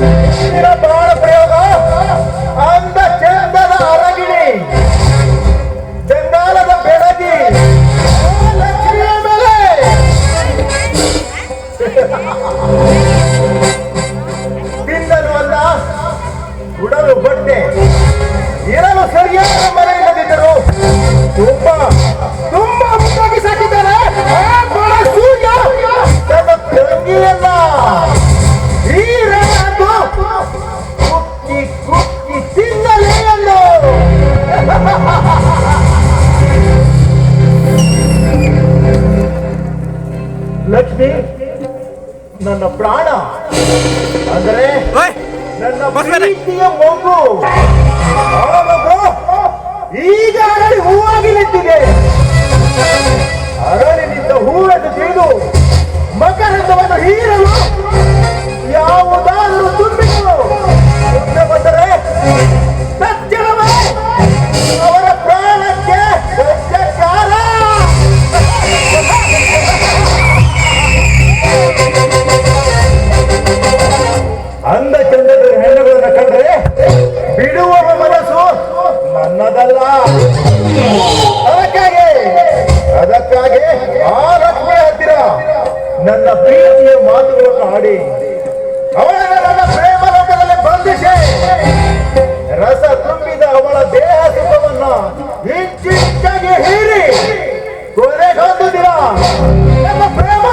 ಬಾಳ ಪ್ರಯೋಗ. ಅಂದ ಚಂದದ ಅರಗಿಣಿ. ಜಂಗಾಲದ ಬೆಳಗಿ. ಲಕ್ಷ್ಮಿಯ ಮೇಲೆ ಬಿಂದನು ಅಲ್ಲ ಉಡಲು ಇರಲು ಸರಿಯಾದ ಲಕ್ಷ್ಮಿ ನನ್ನ ಪ್ರಾಣ. ಅಂದ್ರೆ ನನ್ನ ಪ್ರೀತಿಯ ಮಗು. ಈಗ ಅರಳಿ ಹೂವಾಗಿ ನಿಂತಿದೆ. ಅರಳಿನಿಂದ ಹೂವನ್ನು ತಿಳಿದು ಮಕರಂದವನ್ನು ಹೀರಿ ತುಂಬಿದ ಅವಳ ದೇಹ ಸುಖವನ್ನ ಇಂಚಿಂಚಾಗಿ ಹೀರಿ ಕೊನೆಗೊಂದು ದಿನ ನನ್ನ ಪ್ರೇಮ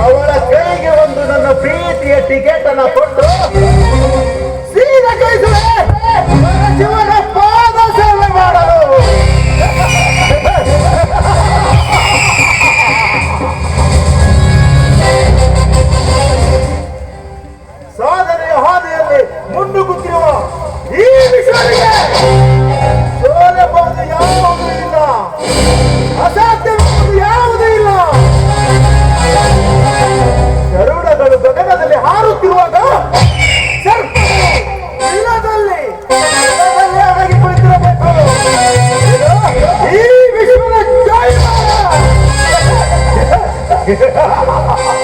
ಅವಳ ಕೈಗೆ ಒಂದು ನನ್ನ ಪ್ರೀತಿಯ ಟಿಕೆಟ್ ಅನ್ನ ಕೊಟ್ಟು 哈哈哈哈哈哈